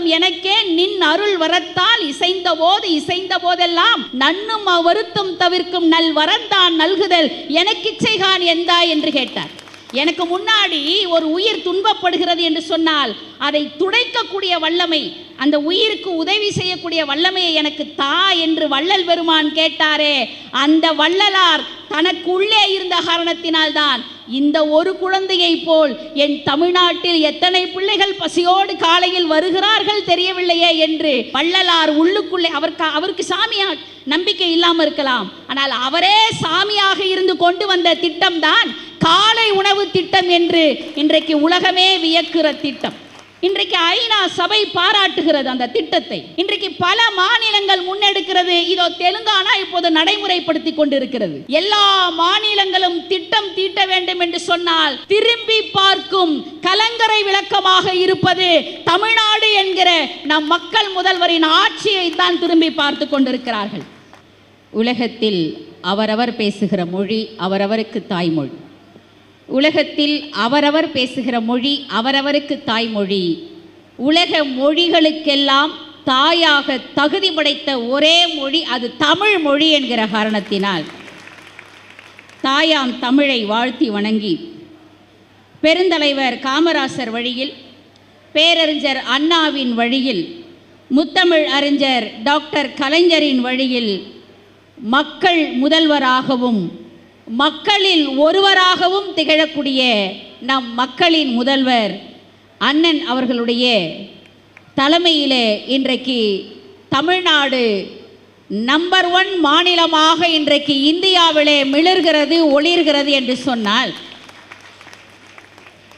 உள்ளம் எனக்கே நின் அருள் வரத்தால் இசைந்த போது இசைந்த போதெல்லாம் நன்னும் அவருத்தும் தவிர்க்கும் நல் வரந்தான் நல்குதல் எனக்கிச்சைகான் எந்தா என்று கேட்டார். எனக்கு முன்னாடி ஒரு உயிர் துன்பப்படுகிறது என்று சொன்னால் அதை துடைக்கக்கூடிய வல்லமை அந்த உயிருக்கு உதவி செய்யக்கூடிய வல்லமையை எனக்கு தா என்று வள்ளல் பெருமான் கேட்டாரே அந்த வள்ளலார் தனக்குள்ளே இருந்த காரணத்தினால்தான் இந்த ஒரு குழந்தையை போல் என் தமிழ்நாட்டில் எத்தனை பிள்ளைகள் பசியோடு காலையில் வருகிறார்கள் தெரியவில்லையே என்று வள்ளலார் உள்ளுக்குள்ளே அவருக்கு அவருக்கு சாமியா நம்பிக்கை இல்லாமல் இருக்கலாம். ஆனால் அவரே சாமியாக இருந்து கொண்டு வந்த திட்டம்தான் காலை உணவு திட்டம் என்று இன்றைக்கு உலகமே வியக்கிற திட்டம். இன்றைக்கு ஐநா சபை பாராட்டுகிறது அந்த திட்டத்தை. இன்றைக்கு பல மாநிலங்கள் முன்னெடுக்கிறது. இதோ தெலுங்கானா இப்போது நடைமுறைப்படுத்தி கொண்டிருக்கிறது. எல்லா மாநிலங்களும் திட்டம் தீட்ட வேண்டும் என்று சொன்னால் திரும்பி பார்க்கும் கலங்கரை விளக்கமாக இருப்பது தமிழ்நாடு என்கிற நம் மக்கள் முதல்வரின் ஆட்சியை தான் திரும்பி பார்த்து கொண்டிருக்கிறார்கள். உலகத்தில் அவரவர் பேசுகிற மொழி அவரவருக்கு தாய்மொழி. உலகத்தில் அவரவர் பேசுகிற மொழி அவரவருக்கு தாய்மொழி. உலக மொழிகளுக்கெல்லாம் தாயாக தகுதி படைத்த ஒரே மொழி அது தமிழ் மொழி என்கிற காரணத்தினால். தாயாம் தமிழை வாழ்த்தி வணங்கி. பெருந்தலைவர் காமராசர் வழியில் பேரறிஞர் அண்ணாவின் வழியில் முத்தமிழ் அறிஞர் டாக்டர் கலைஞரின் வழியில் மக்கள் முதல்வராகவும் மக்களில் ஒருவராகவும் திகழக்கூடிய நம் மக்களின் முதல்வர் அண்ணன் அவர்களுடைய தலைமையிலே இன்றைக்கு தமிழ்நாடு நம்பர் ஒன் மாநிலமாக இன்றைக்கு இந்தியாவிலே மிளர்கிறது ஒளிர்கிறது என்று சொன்னால்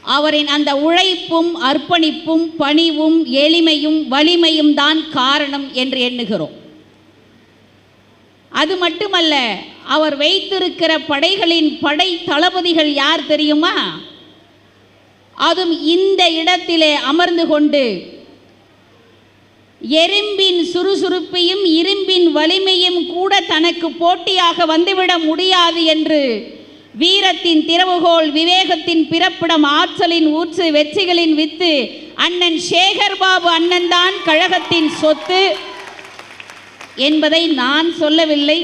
அவரின் அந்த உழைப்பும் அர்ப்பணிப்பும் பணிவும் எளிமையும் வலிமையும் தான் காரணம் என்று எண்ணுகிறோம். அது மட்டுமல்ல அவர் வைத்திருக்கிற படைகளின் படை தளபதிகள் யார் தெரியுமா? அதுவும் இந்த இடத்திலே அமர்ந்து கொண்டு எறும்பின் சுறுசுறுப்பையும் இரும்பின் வலிமையும் கூட தனக்கு போட்டியாக வந்துவிட முடியாது என்று வீரத்தின் திறவுகோல் விவேகத்தின் பிறப்பிடம் ஆற்றலின் ஊற்று வெற்றிகளின் வித்து அண்ணன் சேகர் பாபு அண்ணன் தான் கழகத்தின் சொத்து என்பதை நான் சொல்லவில்லை.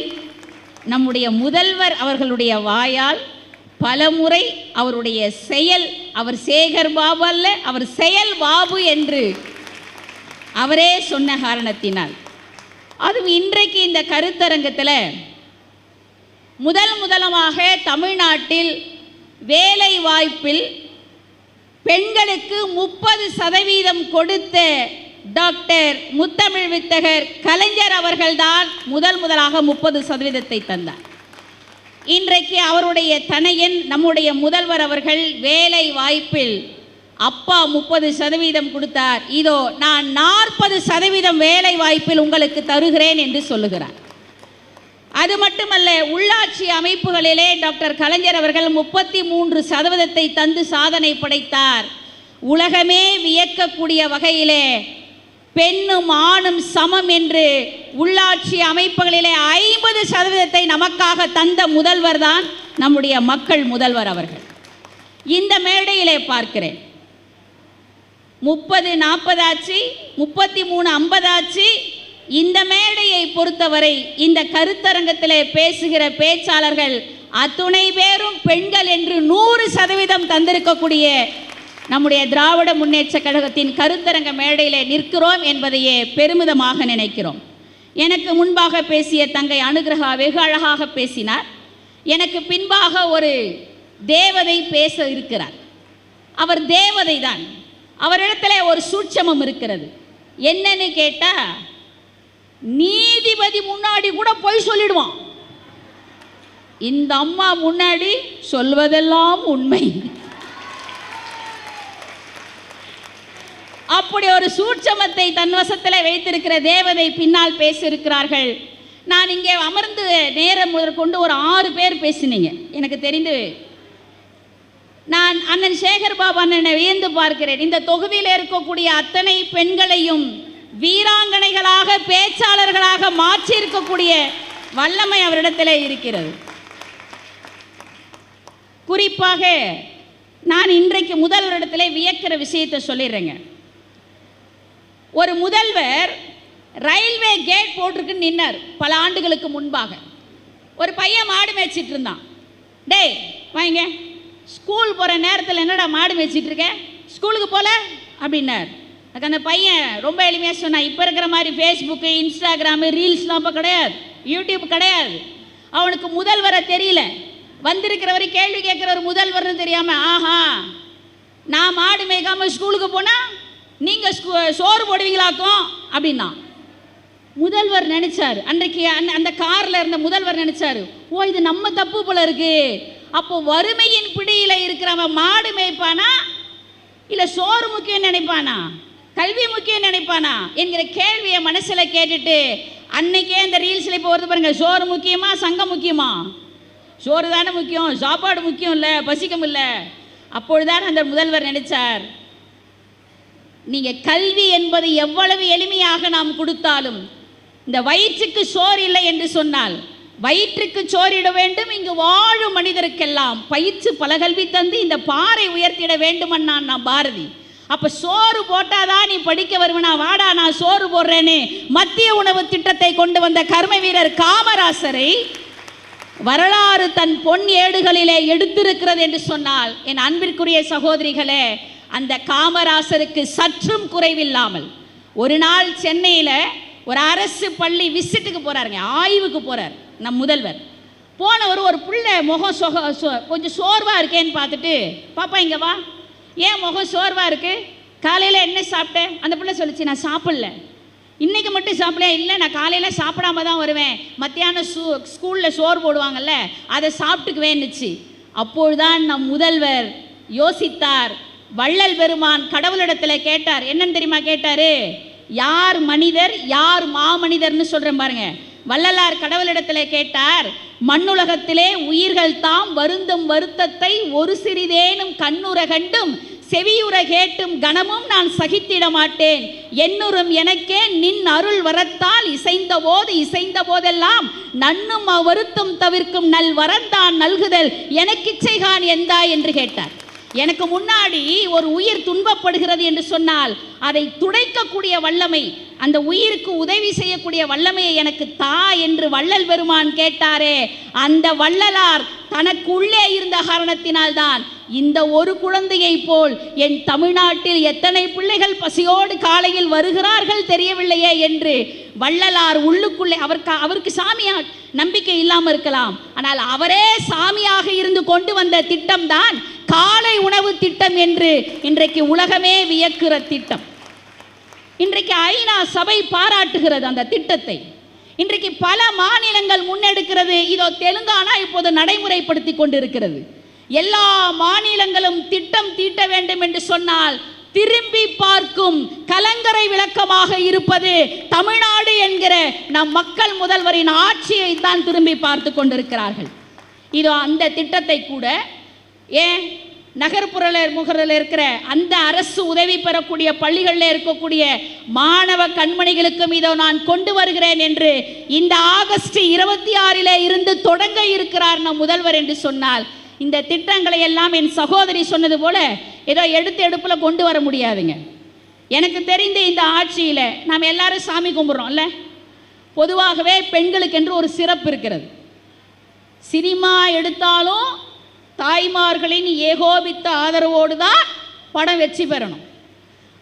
நம்முடைய முதல்வர் அவர்களுடைய வாயால் பலமுறை அவருடைய செயல் அவர் சேகர் பாபு அல்ல அவர் செயல் பாபு என்று அவரே சொன்ன காரணத்தினால். அதுவும் இன்றைக்கு இந்த கருத்தரங்கத்தில் முதல் முதலமாக தமிழ்நாட்டில் வேலை வாய்ப்பில் பெண்களுக்கு முப்பது சதவீதம் கொடுத்த டாக்டர் முத்தமிழ் வித்தகர் கலைஞர் அவர்கள்தான் முதல் முதலாக முப்பது சதவீதத்தை தந்தார். இன்றைக்கு அவருடைய தனையன் நம்முடைய முதல்வர் அவர்கள் வேலை வாய்ப்பில் அப்பா முப்பது சதவீதம் கொடுத்தார். இதோ நான் நாற்பது சதவீதம் வேலை வாய்ப்பில் உங்களுக்கு தருகிறேன் என்று சொல்லுகிறார். அது மட்டுமல்ல உள்ளாட்சி அமைப்புகளிலே டாக்டர் கலைஞர் அவர்கள் முப்பத்தி மூன்று சதவீதத்தை தந்து சாதனை படைத்தார். உலகமே வியக்கக்கூடிய வகையிலே பெண்ணும் ஆணும் சமம் என்று உள்ளாட்சி அமைப்புகளிலே ஐம்பது சதவீதத்தை நமக்காக தந்த முதல்வர் தான் நம்முடைய மக்கள் முதல்வர் அவர்கள். இந்த மேடையிலே பார்க்கிறேன். முப்பது நாற்பதாச்சு முப்பத்தி மூணு ஐம்பதாச்சு இந்த மேடையை பொறுத்தவரை இந்த கருத்தரங்கத்திலே பேசுகிற பேச்சாளர்கள் அத்துணை பேரும் பெண்கள் என்று நூறு சதவீதம் தந்திருக்கக்கூடிய நம்முடைய திராவிட முன்னேற்ற கழகத்தின் கருத்தரங்க மேடையில் நிற்கிறோம் என்பதையே பெருமிதமாக நினைக்கிறோம். எனக்கு முன்பாக பேசிய தங்கை அனுகிரகா வெகு அழகாக பேசினார். எனக்கு பின்பாக ஒரு தேவதை பேச இருக்கிறார். அவர் தேவதை தான். அவரிடத்துல ஒரு சூட்சமம் இருக்கிறது. என்னன்னு கேட்டா நீதிபதி முன்னாடி கூட போய் சொல்லிடுவான். இந்த அம்மா முன்னாடி சொல்வதெல்லாம் உண்மை. அப்படி ஒரு சூட்சமத்தை தன்வசத்தில் வைத்திருக்கிற தேவதை பின்னால் பேசியிருக்கிறார்கள். நான் இங்கே அமர்ந்து நேரம் முதற்கொண்டு ஒரு ஆறு பேர் பேசினீங்க. எனக்கு தெரிந்து. நான் அண்ணன் சேகர் பாபு அண்ணனை வியந்து பார்க்கிறேன். இந்த தொகுதியில் இருக்கக்கூடிய அத்தனை பெண்களையும் வீராங்கனைகளாக பேச்சாளர்களாக மாற்றி இருக்கக்கூடிய வல்லமை அவரிடத்தில் இருக்கிறது. குறிப்பாக நான் இன்றைக்கு முதல்வரிடத்தில் வியக்கிற விஷயத்தை சொல்லிடுறேங்க. ஒரு முதல்வர் ரயில்வே கேட் போட்டிருக்குன்னு நின்னார் பல ஆண்டுகளுக்கு முன்பாக. ஒரு பையன் மாடு மேய்ச்சிட்டு இருந்தான். டேய் வாங்க. ஸ்கூல் போகிற நேரத்தில் என்னடா மாடு மேய்ச்சிட்டு இருக்க? ஸ்கூலுக்கு போல? அப்படின்னார். அதுக்கு அந்த பையன் ரொம்ப எளிமையாக சொன்னான் இப்போ இருக்கிற மாதிரி ஃபேஸ்புக்கு இன்ஸ்டாகிராமு ரீல்ஸ்லாம் இப்போ கிடையாது. யூடியூப் கிடையாது. அவனுக்கு முதல்வரை தெரியல. வந்திருக்கிறவர் கேள்வி கேட்குறவர் முதல்வர்னு தெரியாமல் ஆஹா நான் மாடு மேய்க்காமல் ஸ்கூலுக்கு போனால் நீங்கள் ஸ்கூ சோறு போடுவீங்களாக்கும்? அப்படின்னா. முதல்வர் நினைச்சாரு. அன்றைக்கு அந்த- அந்த காரில் இருந்த முதல்வர் நினைச்சாரு. ஓ இது நம்ம தப்பு போல இருக்கு. அப்போ வறுமையின் பிடியில் இருக்கிறவன் மாடு மேய்ப்பானா? இல்லை சோறு முக்கியம் நினைப்பானா? கல்வி முக்கியம் நினைப்பானா? என்கிற கேள்வியை மனசில் கேட்டுட்டு அன்னைக்கே இந்த ரீல்ஸில் இப்போ வருது பாருங்க சோறு முக்கியமா சங்கம் முக்கியமா? சோறு தானே முக்கியம் சாப்பாடு முக்கியம் இல்லை பசிக்கம் இல்லை? அப்பொழுதான் அந்த முதல்வர் நினைச்சார். நீங்கள் கல்வி என்பது எவ்வளவு எளிமையாக நாம் கொடுத்தாலும் இந்த வயிற்றுக்கு சோறு இல்லை என்று சொன்னால் வயிற்றுக்கு சோறிட வேண்டும் இங்கு வாழும் மனிதருக்கெல்லாம் பயிற்சி பல கல்வி தந்து இந்த பாறை உயர்த்திட வேண்டுமன்னான் நான் பாரதி. அப்போ சோறு போட்டாதான் நீ படிக்க வருவனா? வாடா நான் சோறு போடுறேனே. மத்திய உணவு திட்டத்தை கொண்டு வந்த கர்ம வீரர் காமராசரை வரலாறு தன் பொன் ஏடுகளிலே எடுத்திருக்கிறது என்று சொன்னால் என் அன்பிற்குரிய சகோதரிகளே அந்த காமராசருக்கு சற்றும் குறைவில்லாமல் ஒரு நாள் சென்னையில் ஒரு அரசு பள்ளி விசிட்டுக்கு போகிறாருங்க ஆய்வுக்கு போகிறார் நம் முதல்வர். போனவர் ஒரு பிள்ளை முகம் சொக கொஞ்சம் சோர்வாக இருக்கேன்னு பார்த்துட்டு பாப்பா இங்கே வா. ஏன் முகம் சோர்வாக இருக்கு? காலையில் என்ன சாப்பிட்டேன் அந்த பிள்ளை சொல்லிச்சு நான் சாப்பிடல. இன்றைக்கி மட்டும் சாப்பிடல இல்லை நான் காலையில் சாப்பிடாம தான் வருவேன். மத்தியானம் சூ ஸ்கூலில் சோறு போடுவாங்கல்ல அதை சாப்பிட்டுக்குவேன்னுச்சு. அப்பொழுதான் நம் முதல்வர் யோசித்தார் வள்ளல் பெருமான் கடவுளிடத்தில் கேட்டார். என்னன்னு தெரியுமா கேட்டாரு? யார் மனிதர் யார் மாமனிதர்னு சொல்றேன் பாருங்க. வள்ளலார் கடவுளிடத்தில் கேட்டார் மண்ணுலகத்திலே உயிர்கள் தாம் வருந்தும் வருத்தத்தை ஒரு சிறிதேனும் கண்ணுற கண்டும் செவியுற கேட்டும் கணமும் நான் சகித்திட மாட்டேன். என்னுறும் எனக்கே நின் அருள் வரத்தால் இசைந்த போது இசைந்த போதெல்லாம் நன்னும் வருத்தம் தவிர்க்கும் நல் வரந்தான் நல்குதல் எனக்கிச்சைகான் எந்தா என்று கேட்டார். எனக்கு முன்னாடி ஒரு உயிர் துன்பப்படுகிறது என்று சொன்னால் அதை துடைக்கக்கூடிய வல்லமை அந்த உயிருக்கு உதவி செய்யக்கூடிய வல்லமையை எனக்கு தா என்று வள்ளல் பெருமான் கேட்டாரே அந்த வள்ளலார் தனக்குள்ளே இருந்த காரணத்தினால்தான் இந்த ஒரு குழந்தையை போல் என் தமிழ்நாட்டில் எத்தனை பிள்ளைகள் பசியோடு காலையில் வருகிறார்கள் தெரியவில்லையே என்று வள்ளலார் உள்ளுக்குள்ளே அவருக்கு அவருக்கு சாமியா நம்பிக்கை இல்லாமல் இருக்கலாம். ஆனால் அவரே சாமியாக இருந்து கொண்டு வந்த திட்டம்தான் காலை உணவு திட்டம் என்று இன்றைக்கு உலகமே வியக்கிற திட்டம். இன்றைக்கு ஐநா சபை பாராட்டுகிறது அந்த திட்டத்தை. இன்றைக்கு பல மாநிலங்கள் முன்னெடுக்கிறது. இதோ தெலுங்கானா இப்போது நடைமுறைப்படுத்தி கொண்டிருக்கிறது. எல்லா மாநிலங்களும் திட்டம் தீட்ட வேண்டும் என்று சொன்னால் திரும்பி பார்க்கும் கலங்கரை விளக்கமாக இருப்பது தமிழ்நாடு என்கிற நம் மக்கள் முதல்வரின் ஆட்சியை தான் திரும்பி பார்த்து கொண்டிருக்கிறார்கள். இதோ அந்த திட்டத்தை கூட ஏன் நகர்ப்புற முகரில் இருக்கிற அந்த அரசு உதவி பெறக்கூடிய பள்ளிகளில் இருக்கக்கூடிய மாணவ கண்மணிகளுக்கும் இதை நான் கொண்டு வருகிறேன் என்று இந்த ஆகஸ்ட் இருபத்தி ஆறிலே இருந்து தொடங்க இருக்கிறார் நம் முதல்வர் என்று சொன்னால் இந்த திட்டங்களை எல்லாம் என் சகோதரி சொன்னது போல ஏதோ எடுத்து எடுப்பில் கொண்டு வர முடியாதுங்க. எனக்கு தெரிந்த இந்த ஆட்சியில் நாம் எல்லாரும் சாமி கும்பிட்றோம்ல? பொதுவாகவே பெண்களுக்கென்று ஒரு சிறப்பு இருக்கிறது. சினிமா எடுத்தாலும் தாய்மார்களின் ஏகோபித்த ஆதரவோடு தான் படம் வெற்றி பெறணும்.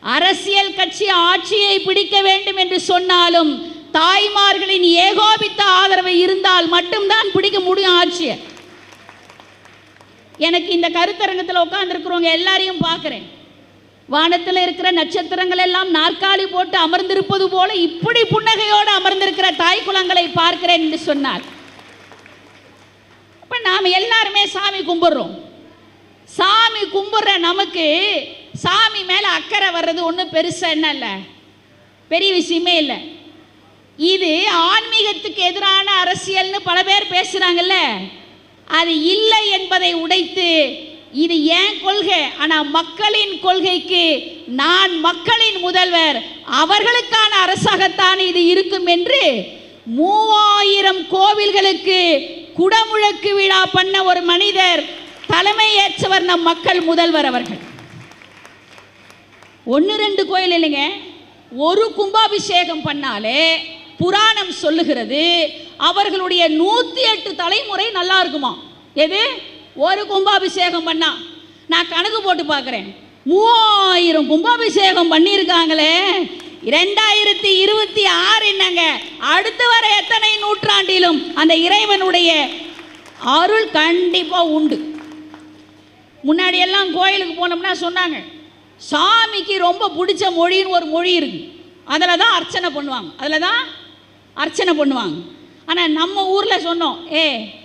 அரசியல் கட்சி ஆட்சியை பிடிக்க வேண்டும் என்று சொன்னாலும் தாய்மார்களின் ஏகோபித்த ஆதரவு இருந்தால் மட்டும்தான் பிடிக்க முடியும் ஆட்சியை. எனக்கு இந்த கருத்தரங்கத்தில் உட்காந்துருக்குறவங்க எல்லாரையும் பார்க்குறேன். வானத்தில் இருக்கிற நட்சத்திரங்கள் எல்லாம் நாற்காலி போட்டு அமர்ந்திருப்பது போல இப்படி புன்னகையோடு அமர்ந்திருக்கிற தாய் குலங்களை பார்க்கிறேன் என்று சொன்னார். இப்போ நாம் எல்லாருமே சாமி கும்பிட்றோம். சாமி கும்பிட்ற நமக்கு சாமி மேலே அக்கறை வர்றது ஒன்றும் பெருசாக என்ன இல்லை? பெரிய விஷயமே இல்லை. இது ஆன்மீகத்துக்கு எதிரான அரசியல்னு பல பேர் பேசுகிறாங்கல்ல அது இல்லை என்பதை உடைத்து இது ஏன் கொள்கை? ஆனால் மக்களின் கொள்கைக்கு நான் மக்களின் முதல்வர் அவர்களுக்கான அரசாகத்தான் இது இருக்கும் என்று மூவாயிரம் கோவில்களுக்கு குடமுழக்கு விழா பண்ண ஒரு மனிதர் தலைமை ஏற்றவர் நம் மக்கள் முதல்வர் அவர்கள். ஒன்று ரெண்டு கோயில் இல்லைங்க. ஒரு கும்பாபிஷேகம் பண்ணாலே புராணம் சொல்லுகிறது அவர்களுடைய நூத்தி எட்டு தலைமுறை நல்லா இருக்குமா? எது? ஒரு கும்பாபிஷேகம் பண்ணா. நான் கணக்கு போட்டு பார்க்குறேன். மூவாயிரம் கும்பாபிஷேகம் பண்ணியிருக்காங்களே. ரெண்டாயிரத்தி இருபத்தி ஆறு என்னங்க? அடுத்து வர எத்தனை நூற்றாண்டிலும் அந்த இறைவனுடைய அருள் கண்டிப்பா உண்டு. முன்னாடி எல்லாம் கோயிலுக்கு போனோம்னா சொன்னாங்க சாமிக்கு ரொம்ப பிடிச்ச மொழின்னு ஒரு மொழி இருக்கு. அதில் தான் அர்ச்சனை பண்ணுவாங்க. அதில் தான் அர்ச்சனை பண்ணுவாங்க. ஆனால் நம்ம ஊரில் சொன்னோம் ஏ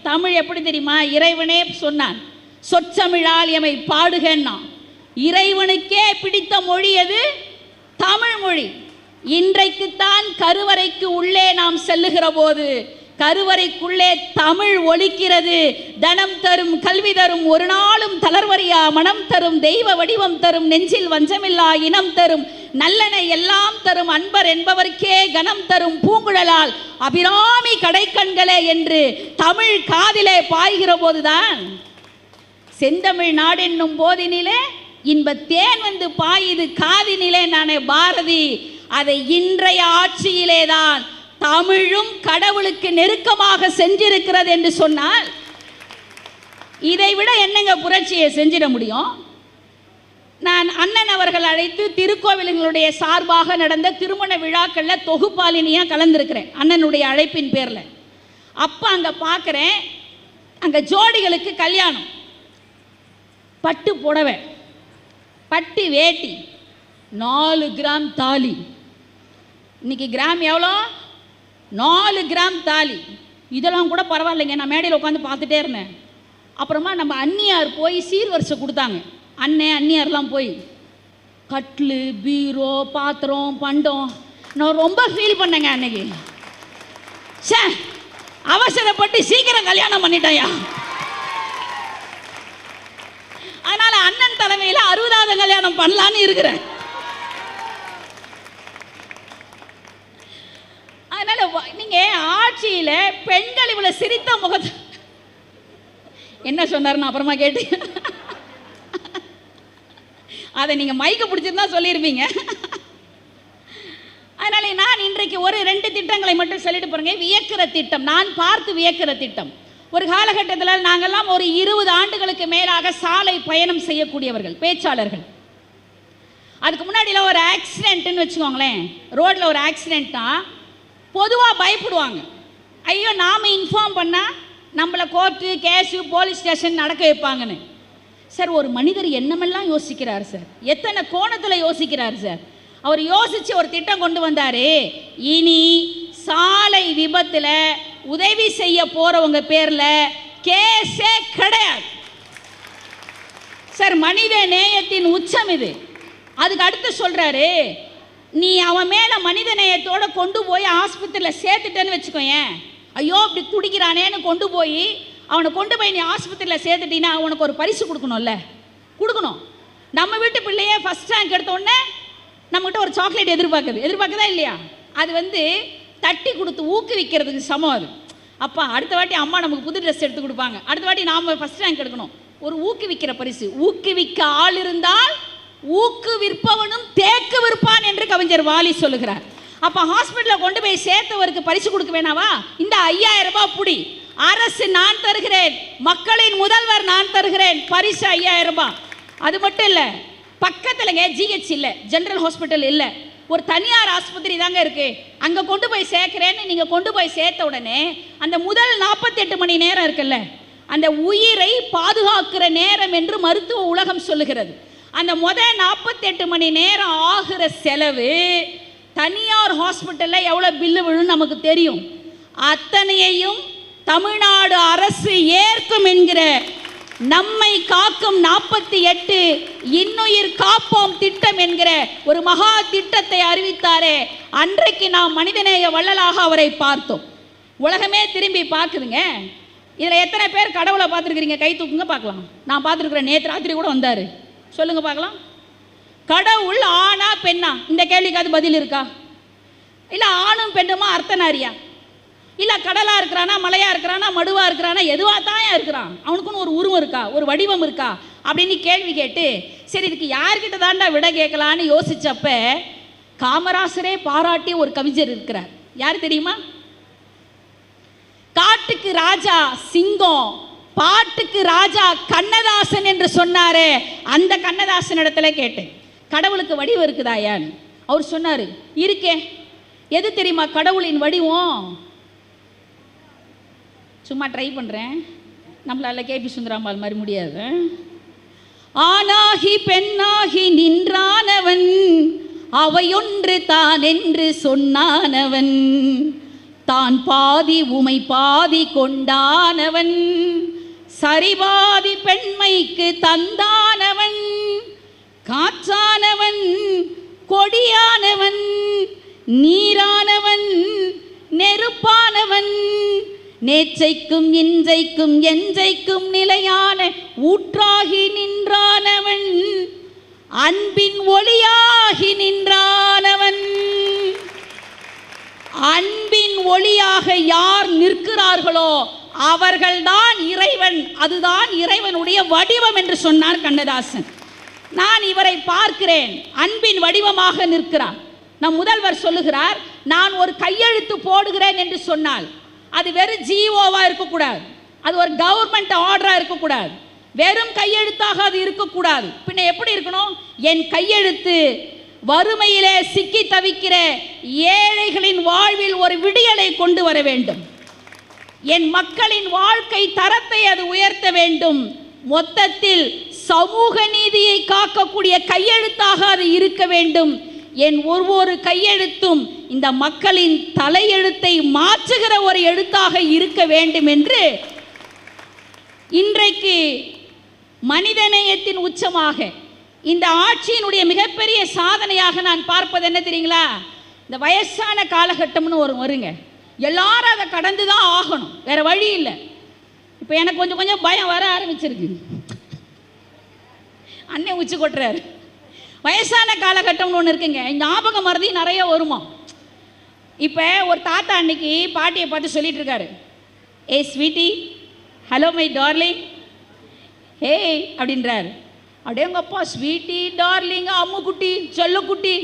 தமிழ் எப்படி தெரியுமா? இறைவனே சொன்னான் சொச்சமிழால் எமை பாடுகன்னா இறைவனுக்கே பிடித்த மொழி எது? தமிழ் மொழி. இன்றைக்குத்தான் கருவறைக்கு உள்ளே நாம் செல்லுகிற போது கருவறைக்குள்ளே தமிழ் ஒலிக்கிறது. தனம் தரும் கல்வி தரும் ஒரு நாளும் தளர்வரியா மனம் தரும் தெய்வ வடிவம் தரும் நெஞ்சில் வஞ்சமில்லா இனம் தரும் நல்லன எல்லாம் தரும் அன்பர் என்பவர்க்கே கனம் தரும் பூங்குழலால் அபிராமி கடைக்கண்களே என்று தமிழ் காதிலே பாய்கிற போதுதான். செந்தமிழ் நாடென்னும் போதினிலே இன்ப தேன் வந்து பாயுது காதினிலே நானே பாரதி. அதை இன்றைய ஆட்சியிலே தான் தமிழும் கடவுளுக்கு நெருக்கமாக செஞ்சிருக்கிறது என்று சொன்னால் இதை விட என்னங்க புரட்சியை செஞ்சிட முடியும்? நான் அண்ணன் அவர்கள் அழைத்து திருக்கோவில்களுடைய சார்பாக நடந்த திருமண விழாக்களில் தொகுப்பாளினியாக கலந்துருக்கிறேன் அண்ணனுடைய அழைப்பின் பேரில். அப்போ அங்கே பார்க்குறேன் அங்கே ஜோடிகளுக்கு கல்யாணம். பட்டு புடவை பட்டு வேட்டி நாலு கிராம் தாலி. இன்னைக்கு கிராம் எவ்வளோ? நாலு கிராம் தாலி. இதெல்லாம் கூட பரவாயில்லைங்க நான் மேடையில் உட்காந்து பார்த்துட்டே இருந்தேன். அப்புறமா நம்ம அந்நியார் போய் சீர்வரிசை கொடுத்தாங்க. அண்ணன் அந்நியார்லாம் போய். கட்லு பீரோ பாத்திரம் பண்டம். நான் ரொம்ப ஃபீல் பண்ணேங்க அன்னைக்கு. ச்சே அவசரப்பட்டு சீக்கிரம் கல்யாணம் பண்ணிட்டேயா அதனால அண்ணன் தலைமையில் அறுபதாவது கல்யாணம் பண்ணலான்னு இருக்கிறேன். அதனால வ- நீங்க ஆட்சியில பெண்கள் இவ்வளவு சிரித்த முகத்தை என்ன சொன்னாருன்னு அப்புறமா கேட்டு. அதை நீங்கள் மைக்கு பிடிச்சிருந்தா சொல்லியிருப்பீங்க அதனால நான் இன்றைக்கு ஒரு ரெண்டு திட்டங்களை மட்டும் சொல்லிட்டு போறேங்க. வியக்கிற திட்டம் நான் பார்த்து வியக்கிற திட்டம். ஒரு காலகட்டத்தில் நாங்கள்லாம் ஒரு இருபது ஆண்டுகளுக்கு மேலாக சாலை பயணம் செய்யக்கூடியவர்கள் பேச்சாளர்கள். அதுக்கு முன்னாடியில் ஒரு ஆக்சிடென்ட்னு வச்சுக்கோங்களேன். ரோட்டில் ஒரு ஆக்சிடென்ட்னா பொதுவாக பயப்படுவாங்க. ஐயோ நாம் இன்ஃபார்ம் பண்ணால் நம்மளை கோர்ட்டு கேஸு போலீஸ் ஸ்டேஷன் நடக்க வைப்பாங்கன்னு. சார் ஒரு மனிதர் என்னமெல்லாம் யோசிக்கிறார் சார் எத்தனை கோணத்தில் யோசிக்கிறார் சார் அவர் யோசித்து ஒரு திட்டம் கொண்டு வந்தார். இனி சாலை விபத்தில் உதவி செய்ய போகிறவங்க பேரில் கேஸே கிடையாது. சார் மனித நேயத்தின் உச்சம் இது. அதுக்கு அடுத்து சொல்கிறாரு நீ அவன் மேலே மனிதநேயத்தோடு கொண்டு போய் ஆஸ்பத்திரியில் சேர்த்துட்டேன்னு வச்சுக்கோயேன் ஐயோ இப்படி துடிக்கிறானேன்னு கொண்டு போய் அவனை கொண்டு போய் நீ ஆஸ்பத்திரியில் சேர்த்துட்டீங்கன்னா அவனுக்கு ஒரு பரிசு கொடுக்கணும்ல. கொடுக்கணும். நம்ம வீட்டு பிள்ளையே ஃபஸ்ட் ரேங்க் எடுத்தோடனே நம்மகிட்ட ஒரு சாக்லேட் எதிர்பார்க்குது. எதிர்பார்க்குதா இல்லையா? அது வந்து தட்டி கொடுத்து ஊக்குவிக்கிறதுக்கு சமம் அது. அப்பா அடுத்த வாட்டி அம்மா நமக்கு புது ட்ரெஸ் எடுத்து கொடுப்பாங்க. அடுத்த வாட்டி நாம் ஃபஸ்ட் ரேங்க் எடுக்கணும். ஒரு ஊக்குவிக்கிற பரிசு. ஊக்குவிக்க ஆள் இருந்தால் ஊக்கு விற்பவனும் தேக்கு விற்பான் என்று கவிஞர் வாலி சொல்லுகிறார். அப்ப ஹாஸ்பிட்டலில் கொண்டு போய் சேர்த்தவருக்கு பரிசு கொடுக்க வேணாவா? இந்த ஐயாயிரம் ரூபாய் புடி. அரசு நான் தருகிறேன். மக்களின் முதல்வர் நான் தருகிறேன். பரிசு ஐயாயிரம் ரூபாய். அது மட்டும் இல்லை பக்கத்தில்ங்க ஜிஹெச் இல்லை ஜெனரல் ஹாஸ்பிட்டல் இல்லை. ஒரு தனியார் ஆஸ்பத்திரி தாங்க இருக்கு. அங்கே கொண்டு போய் சேர்க்கிறேன்னு நீங்கள் கொண்டு போய் சேர்த்த உடனே அந்த முதல் நாற்பத்தெட்டு மணி நேரம் இருக்குல்ல அந்த உயிரை பாதுகாக்கிற நேரம் என்று மருத்துவ உலகம் சொல்லுகிறது. அந்த முதல் நாற்பத்தெட்டு மணி நேரம் ஆகிற செலவு தனியார் ஹாஸ்பிட்டலில் எவ்வளோ பில்லு விழும் நமக்கு தெரியும். அத்தனையையும் தமிழ்நாடு அரசு ஏற்கும் என்கிற நம்மை காக்கும் நாற்பத்தி எட்டு இன்னுயிர் காப்போம் திட்டம் என்கிற ஒரு மகா திட்டத்தை அறிவித்தாரே. அன்றைக்கு நாம் மனிதநேய வள்ளலாக அவரை பார்த்தோம். உலகமே திரும்பி பார்க்குதுங்க. இதில் எத்தனை பேர் கடவுளை பார்த்துருக்கிறீங்க? கை தூக்குங்க பார்க்கலாம். நான் பார்த்துருக்குறேன். நேற்று ராத்திரி கூட வந்தார். சொல்லுங்க பார்க்கலாம். கடவுள் ஆணா பெண்ணா? இந்த கேள்விக்கு அது பதில் இருக்கா? இல்லை ஆணும் பெண்ணுமா அர்த்தநாரியா? இல்லை கடலாக இருக்கிறானா மலையாக இருக்கிறானா மடுவாக இருக்கிறானா எதுவாக தான் இருக்கிறான்? அவனுக்குன்னு ஒரு உருவம் இருக்கா? ஒரு வடிவம் இருக்கா? அப்படின்னு கேள்வி கேட்டு சரி இதுக்கு யார்கிட்ட தாண்டா விட கேட்கலான்னு யோசிச்சப்ப காமராசரே பாராட்டி ஒரு கவிஞர் இருக்கிறார். யார் தெரியுமா? காட்டுக்கு ராஜா சிங்கம். பாட்டுக்கு ராஜா கண்ணதாசன் என்று சொன்னாரே அந்த கண்ணதாசன் இடத்துல கேட்டேன். கடவுளுக்கு வடிவம் இருக்குதாயான்னு அவர் சொன்னார் இருக்கே. எது தெரியுமா கடவுளின் வடிவம்? சும்மா ட்ரை பண்ணுறேன் நம்மளால கேபி சுந்தராம்பாள் மாதிரி முடியாது. ஆணாகி பெண்ணாகி நின்றானவன் அவையொன்று தான் என்று சொன்னானவன். தான் பாதி உமை பாதி கொண்டானவன். சரிபாதி பெண்மைக்கு தந்தானவன் காற்றானவன் கொடியானவன் நீரானவன் நெருப்பானவன். நேற்றைக்கும் இன்றைக்கும் என்றைக்கும் நிலையான ஊற்றாகி நின்றானவன் அன்பின் ஒளியாகி நின்றானவன். அன்பின் ஒளியாக யார் நிற்கிறார்களோ அவர்கள்தான் இறைவன். அதுதான் இறைவனுடைய வடிவம் என்று சொன்னார் கண்ணதாசன். நான் இவரை பார்க்கிறேன். அன்பின் வடிவமாக நிற்கிறார். நம் முதல்வர் சொல்லுகிறார் நான் ஒரு கையெழுத்து போடுகிறேன் என்று சொன்னால் அது வெறும் ஜிஓவா இருக்கக்கூடாது. அது ஒரு கவர்மெண்ட் ஆர்டரா இருக்கக்கூடாது. வெறும் கையெழுத்தாக அது இருக்கக்கூடாது. பின்ன எப்படி இருக்கணும்? என் கையெழுத்து வறுமையிலே சிக்கி தவிக்கிற ஏழைகளின் வாழ்வில் ஒரு விடியலை கொண்டு வர வேண்டும். என் மக்களின் வாழ்க்கை தரத்தை அது உயர்த்த வேண்டும். மொத்தத்தில் சமூக நீதியை காக்கக்கூடிய கையெழுத்தாக அது இருக்க வேண்டும். என் ஒவ்வொரு கையெழுத்தும் இந்த மக்களின் தலையெழுத்தை மாற்றுகிற ஒரு எழுத்தாக இருக்க வேண்டும் என்று இன்றைக்கு மனிதநேயத்தின் உச்சமாக இந்த ஆட்சியினுடைய மிகப்பெரிய சாதனையாக நான் பார்ப்பது என்ன தெரியுங்களா? இந்த வயசான காலகட்டம்னு ஒரு வருங்க. எல்லாரும் அதை கடந்து தான் ஆகணும். வேற வழி இல்லை. இப்போ எனக்கு கொஞ்சம் கொஞ்சம் பயம் வர ஆரம்பிச்சிருக்கு. அண்ணன் உச்சி கொட்டுறாரு. வயசான காலகட்டம்னு ஒன்று இருக்குங்க. ஞாபக மருதி நிறைய வருமா? இப்போ ஒரு தாத்தா அன்னைக்கு பாட்டியை பார்த்து சொல்லிட்டு இருக்காரு. ஏ sweetie. Hello my darling hey அப்படின்றாரு. அடேங்கப்பா ஸ்வீட்டி டார்லிங் அம்முக்குட்டி செல்லக்குட்டி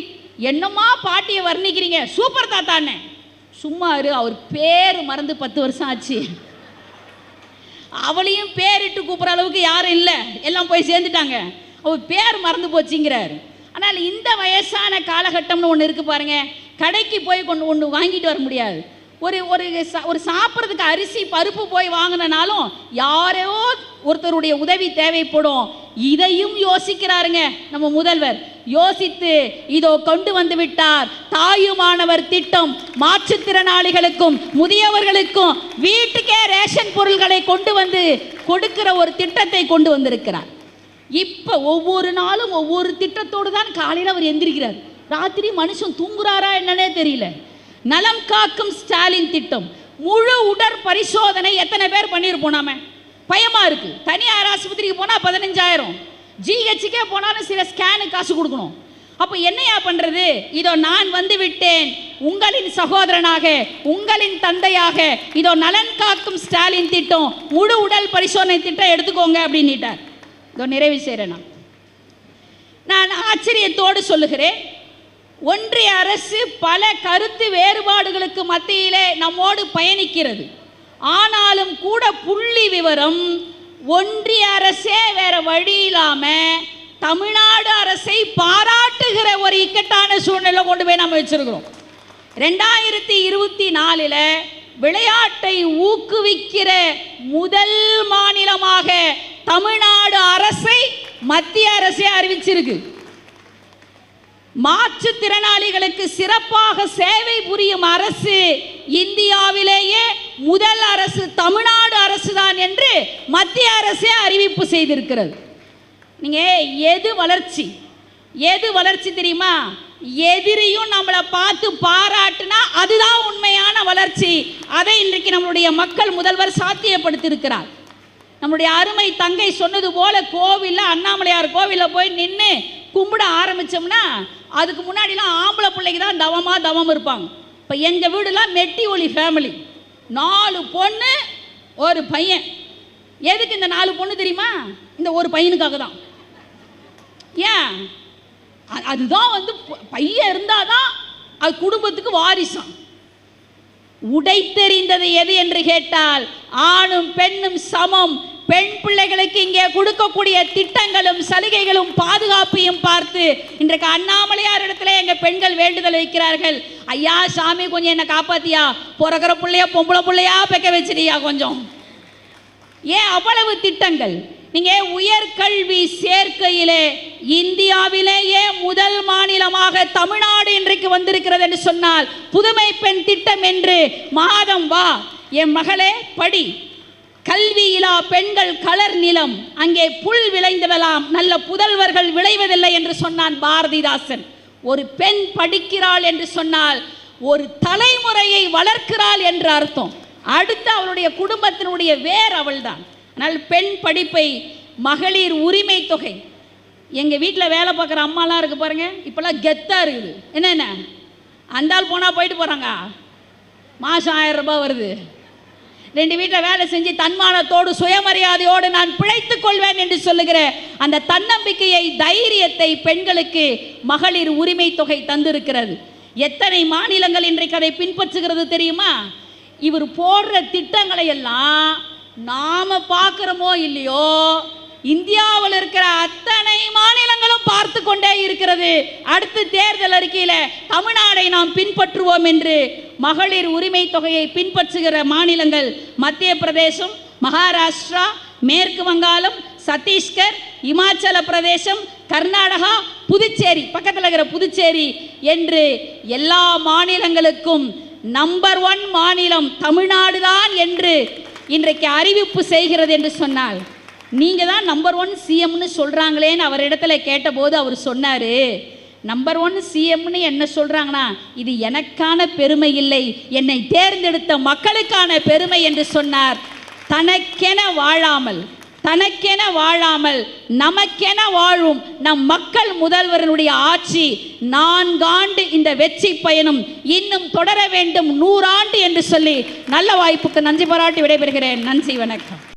என்னம்மா பாட்டியை வர்ணிக்கிறீங்க? சூப்பர் தாத்தானே சும்மா இரு அவர் பேர் மறந்து பத்து வருஷம் ஆச்சு. அவளையும் பேரிட்டு கூப்பிட்ற அளவுக்கு யாரும் இல்லை. எல்லாம் போய் சேர்ந்துட்டாங்க. அவர் பேர் மறந்து போச்சுங்கிறார். ஆனால் இந்த வயசான காலகட்டம்னு ஒன்று இருக்குது பாருங்க. கடைக்கு போய் கொண்டு ஒன்று வாங்கிட்டு வர முடியாது. ஒரு ஒரு ஒரு சாப்பிட்றதுக்கு அரிசி பருப்பு போய் வாங்கினாலும் யாரோ ஒருத்தருடைய உதவி தேவைப்படும். இதையும் யோசிக்கிறாருங்க நம்ம முதல்வர். யோசித்து இதோ கொண்டு வந்து விட்டார். தாயுமானவர் திட்டம் மாற்றுத்திறனாளிகளுக்கும் முதியவர்களுக்கும் வீட்டுக்கே ரேஷன் பொருள்களை கொண்டு வந்து கொடுக்கிற ஒரு திட்டத்தை கொண்டு வந்திருக்கிறார். இப்போ ஒவ்வொரு நாளும் ஒவ்வொரு திட்டத்தோடு தான் காலையில் அவர் எந்திரிக்கிறார். ராத்திரி மனுஷன் தூங்குறாரா என்னன்னே தெரியல. நலம் காக்கும் ஸ்டாலின் திட்டம். முழு உடற் பரிசோதனை எத்தனை பேர் பண்ணியிருப்போம் நாம? பயமா இருக்கு. தனியார் ஆஸ்பத்திரிக்கு போனால் பதினஞ்சாயிரம். ஜிஹெச்சுக்கே போனாலும் சில ஸ்கேனுக்கு காசு கொடுக்கணும். அப்போ என்னையா பண்ணுறது இதோ நான் வந்து விட்டேன். உங்களின் சகோதரனாக உங்களின் தந்தையாக இதோ நலன் காக்கும் ஸ்டாலின் திட்டம் முழு உடல் பரிசோதனை திட்டம் எடுத்துக்கோங்க அப்படின்னுட்டார். இதோ நிறைவு செய்கிறேன் நான். நான் ஆச்சரியத்தோடு சொல்லுகிறேன். ஒன்றிய அரசு பல கருத்து வேறுபாடுகளுக்கு மத்தியிலே நம்மோடு பயணிக்கிறது. ஆனாலும் கூட புள்ளி விவரம் ஒன்றிய அரசே வேற வழி இல்லாமல் தமிழ்நாடு அரசை பாராட்டுகிற ஒரு இக்கட்டான சூழ்நிலை கொண்டு போய் நம்ம வச்சிருக்கிறோம். ரெண்டாயிரத்தி இருபத்தி நாலில் விளையாட்டை ஊக்குவிக்கிற முதல் மாநிலமாக தமிழ்நாடு அரசை மத்திய அரசே அறிவிச்சிருக்கு. மாற்றுத்திறனாளிகளுக்கு சிறப்பாக சேவை புரியும் அரசு இந்தியாவிலேயே முதல் அரசு தமிழ்நாடு அரசு தான் என்று மத்திய அரசே அறிவிப்பு செய்திருக்கிறது. நீங்கள் எது வளர்ச்சி? எது வளர்ச்சி தெரியுமா? எதிரியும் நம்மளை பார்த்து பாராட்டுனா அதுதான் உண்மையான வளர்ச்சி. அதை இன்றைக்கு நம்மளுடைய மக்கள் முதல்வர் சாத்தியப்படுத்தியிருக்கிறார். நம்முடைய அருமை தங்கை சொன்னது போல கோவிலில் அண்ணாமலையார் கோவிலில் போய் நின்று கும்பிட ஆரம்பித்தோம்னா அதுக்கு முன்னாடிலாம் ஆம்பளை பிள்ளைங்க தான் தவமாக தவம் இருப்பாங்க. இப்போ எங்கள் வீடுலாம் மெட்டி ஒளி ஃபேமிலி நாலு பொண்ணு ஒரு பையன். எதுக்கு இந்த நாலு பொண்ணு தெரியுமா? இந்த ஒரு பையனுக்காக தான். ஏன்? அதுதான் வந்து பையன் இருந்தால் தான் அது குடும்பத்துக்கு வாரிசான் உடைத்தெறிந்தது எது என்று கேட்டால் ஆணும் பெண்ணும் சமம். பெண் பிள்ளைகளுக்கு இங்கே கொடுக்கக்கூடிய திட்டங்களும் சலுகைகளும் பாதுகாப்பையும் பார்த்து இன்றைக்கு அண்ணாமலையார் இடத்துல எங்கள் பெண்கள் வேண்டுதல் வைக்கிறார்கள். ஐயா சாமி கொஞ்சம் என்ன காப்பாத்தியா? பிறக்கிற பிள்ளையா பொம்பளை பிள்ளையா பெக்க வச்சிடியா கொஞ்சம்? ஏன் அவ்வளவு திட்டங்கள்? நீங்கள் உயர்கல்வி சேர்க்கையிலே இந்தியாவிலேயே முதல் மாநிலமாக தமிழ்நாடு இன்றைக்கு வந்திருக்கிறது என்று சொன்னால் புதுமை பெண் திட்டம் என்று மாதம் வா என் மகளே படி. கல்வியிலா பெண்கள் கலர் நிலம். அங்கே புல் விளைந்துவிடலாம் நல்ல புதல்வர்கள் விளைவதில்லை என்று சொன்னான் பாரதிதாசன். ஒரு பெண் படிக்கிறாள் என்று சொன்னால் ஒரு தலைமுறையை வளர்க்கிறாள் என்று அர்த்தம். அடுத்து அவளுடைய குடும்பத்தினுடைய வேர் அவள்தான். நல் பெண் படிப்பை மகளிர் உரிமை தொகை. எங்கள் வீட்டில் வேலை பார்க்குற அம்மாலாம் இருக்குது பாருங்க இப்போல்லாம் கெத்தாக இருக்குது. என்னென்ன அந்த ஆள் போனால் போயிட்டு போகிறாங்க மாதம் ஆயிரம் ரூபாய் வருது. ரெண்டு வீட்டில் வேலை செஞ்சு தன்மானத்தோடு சுயமரியாதையோடு நான் பிழைத்துக் கொள்வேன் என்று சொல்லுகிற அந்த தன்னம்பிக்கையை தைரியத்தை பெண்களுக்கு மகளிர் உரிமை தொகை தந்திருக்கிறது. எத்தனை மாநிலங்கள் இன்றைக்கு அதை பின்பற்றுகிறது தெரியுமா? இவர் போடுற திட்டங்களை எல்லாம் நாம பார்க்குறோமோ இல்லையோ இந்தியாவில் இருக்கிற அத்தனை மாநிலங்களும் பார்த்து கொண்டே இருக்கிறது. அடுத்து தேர்தல் அறிக்கையில் தமிழ்நாடை நாம் பின்பற்றுவோம் என்று மகளிர் உரிமை தொகையை பின்பற்றுகிற மாநிலங்கள் மத்திய பிரதேசம் மகாராஷ்டிரா மேற்கு வங்காளம் சத்தீஸ்கர் இமாச்சல பிரதேசம் கர்நாடகா புதுச்சேரி பக்கத்தில் இருக்கிற புதுச்சேரி என்று எல்லா மாநிலங்களுக்கும் நம்பர் ஒன் மாநிலம் தமிழ்நாடு தான் என்று இன்றைக்கு அறிவிப்பு செய்கிறது என்று சொன்னால் நீங்கள் தான் நம்பர் ஒன் சிஎம்னு சொல்கிறாங்களேன்னு அவர் இடத்துல கேட்டபோது அவர் சொன்னார். நம்பர் ஒன் சிஎம்னு என்ன சொல்கிறாங்கன்னா இது எனக்கான பெருமை இல்லை என்னை தேர்ந்தெடுத்த மக்களுக்கான பெருமை என்று சொன்னார். தனக்கென வாழாமல். தனக்கென வாழாமல் நமக்கென வாழும் நம் மக்கள் முதல்வரனுடைய ஆட்சி நான்காண்டு இந்த வெற்றி பயணம் இன்னும் தொடர வேண்டும் நூறாண்டு என்று சொல்லி நல்ல வாய்ப்புக்கு நன்றி பாராட்டி விடைபெறுகிறேன். நன்றி வணக்கம்.